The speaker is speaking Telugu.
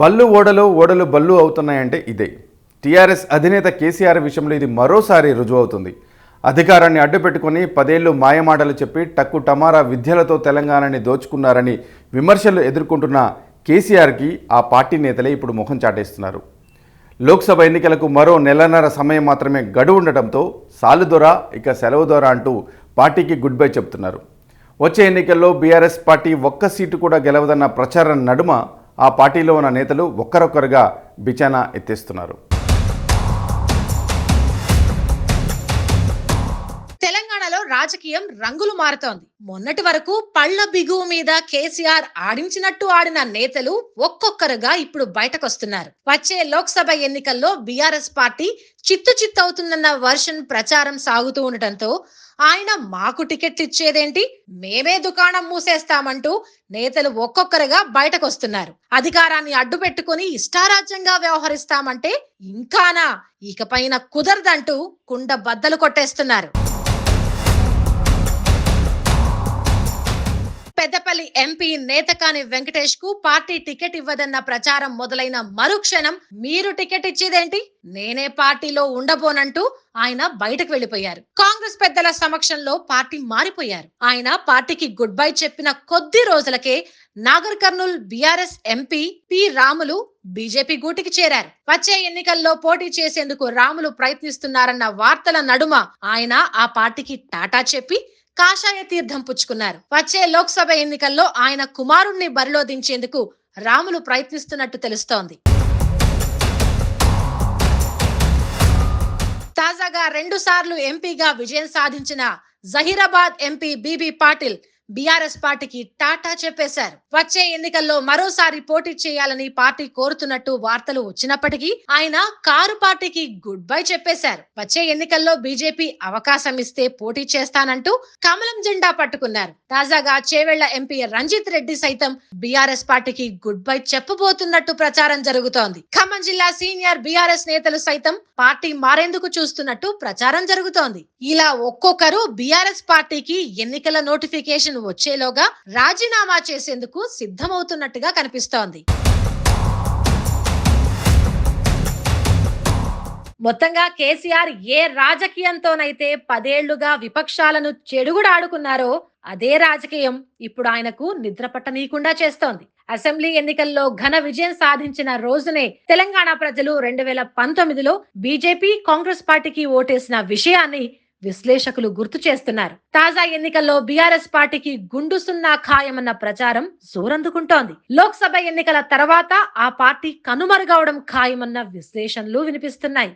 బల్లు ఓడలు ఓడలు బల్లు అవుతున్నాయంటే ఇదే. టీఆర్ఎస్ అధినేత కేసీఆర్ విషయంలో ఇది మరోసారి రుజువు అవుతుంది అధికారాన్ని అడ్డుపెట్టుకుని పదేళ్ళు మాయమాటలు చెప్పి టక్కు టమారా విద్యలతో తెలంగాణని దోచుకున్నారని విమర్శలు ఎదుర్కొంటున్న కేసీఆర్కి ఆ పార్టీ నేతలే ఇప్పుడు ముఖం చాటేస్తున్నారు. లోక్సభ ఎన్నికలకు మరో నెలన్నర సమయం మాత్రమే గడువు ఉండటంతో సాలుదొర ఇక సెలవు దొర అంటూ పార్టీకి గుడ్ బై చెప్తున్నారు. వచ్చే ఎన్నికల్లో బీఆర్ఎస్ పార్టీ ఒక్క సీటు కూడా గెలవదన్న ప్రచారం నడుమ ఆ పార్టీలో ఉన్న నేతలు ఒక్కరొక్కరుగా బిచానా ఎత్తేస్తున్నారు. రాజకీయం రంగులు మారుతోంది. మొన్నటి వరకు పళ్ళ బిగువు మీద కేసీఆర్ ఆడించినట్టు ఆడిన నేతలు ఒక్కొక్కరుగా ఇప్పుడు బయటకొస్తున్నారు. వచ్చే లోక్సభ ఎన్నికల్లో బీఆర్ఎస్ పార్టీ చిత్తు చిత్తు అవుతుందన్న వర్షన్ ప్రచారం సాగుతూ ఉండటంతో ఆయన మాకు టికెట్ ఇచ్చేదేంటి? మేమే దుకాణం మూసేస్తామంటూ నేతలు ఒక్కొక్కరుగా బయటకొస్తున్నారు. అధికారాన్ని అడ్డు పెట్టుకుని ఇష్టారాజ్యంగా వ్యవహరిస్తామంటే ఇంకానా ఇకపైన కుదరదంటూ కుండ బద్దలు కొట్టేస్తున్నారు. పెద్దపల్లి ఎంపీ నేతకాని వెంకటేష్కు పార్టీ టికెట్ ఇవ్వదన్న ప్రచారం మొదలైన మరుక్షణం మీరు టికెట్ ఇచ్చేదేంటి? నేనే పార్టీలో ఉండబోనంటూ ఆయన బయటకు వెళ్ళిపోయారు కాంగ్రెస్ పెద్దల సమక్షంలో పార్టీ మారిపోయారు. ఆయన పార్టీకి గుడ్ బై చెప్పిన కొద్ది రోజులకే Nagar Kurnool BRS MP P Ramulu BJP గూటికి చేరారు. వచ్చే ఎన్నికల్లో పోటీ చేసేందుకు రాములు ప్రయత్నిస్తున్నారన్న వార్తల నడుమ ఆయన ఆ పార్టీకి టాటా చెప్పి కాషాయ తీర్థం పుచ్చుకున్నారు. వచ్చే లోక్సభ ఎన్నికల్లో ఆయన కుమారుణ్ణి బరిలో దించేందుకు రాములు ప్రయత్నిస్తున్నట్టు తెలుస్తోంది. తాజాగా రెండు సార్లు ఎంపీగా విజయం సాధించిన Zaheerabad MP BB Patil BRS పార్టీకి టాటా చెప్పేశారు. వచ్చే ఎన్నికల్లో మరోసారి పోటీ చేయాలని పార్టీ కోరుతున్నట్టు వార్తలు వచ్చినప్పటికీ ఆయన కారు పార్టీకి గుడ్ బై చెప్పేశారు. వచ్చే ఎన్నికల్లో బీజేపీ అవకాశం ఇస్తే పోటీ చేస్తానంటూ కమలం జెండా పట్టుకున్నారు. తాజాగా చేవెళ్ళ ఎంపీ రంజిత్ రెడ్డి సైతం బీఆర్ఎస్ పార్టీకి గుడ్ బై చెప్పబోతున్నట్టు ప్రచారం జరుగుతోంది. ఖమ్మం జిల్లా సీనియర్ బీఆర్ఎస్ నేతలు సైతం పార్టీ మారేందుకు చూస్తున్నట్టు ప్రచారం జరుగుతోంది. ఇలా ఒక్కొక్కరు బీఆర్ఎస్ పార్టీకి ఎన్నికల నోటిఫికేషన్ వచ్చేలోగా రాజీనామా చేసేందుకు సిద్ధమవుతున్నట్టుగా కనిపిస్తోంది. మొత్తంగా కేసీఆర్ ఏ రాజకీయంతోనైతే పదేళ్ళుగా విపక్షాలను చెడుగుడాడుకున్నారో అదే రాజకీయం ఇప్పుడు ఆయనకు నిద్రపట్టనీయకుండా చేస్తోంది. అసెంబ్లీ ఎన్నికల్లో ఘన విజయం సాధించిన రోజునే తెలంగాణ ప్రజలు రెండు వేల పంతొమ్మిదిలో బీజేపీ కాంగ్రెస్ పార్టీకి ఓటేసిన విషయాన్ని విశ్లేషకులు గుర్తు చేస్తున్నారు. తాజా ఎన్నికల్లో బీఆర్ఎస్ పార్టీకి గుండు సున్నా ఖాయమన్న ప్రచారం జోరందుకుంటోంది లోక్సభ ఎన్నికల తర్వాత ఆ పార్టీ కనుమరుగవడం ఖాయమన్న విశ్లేషణలు వినిపిస్తున్నాయి.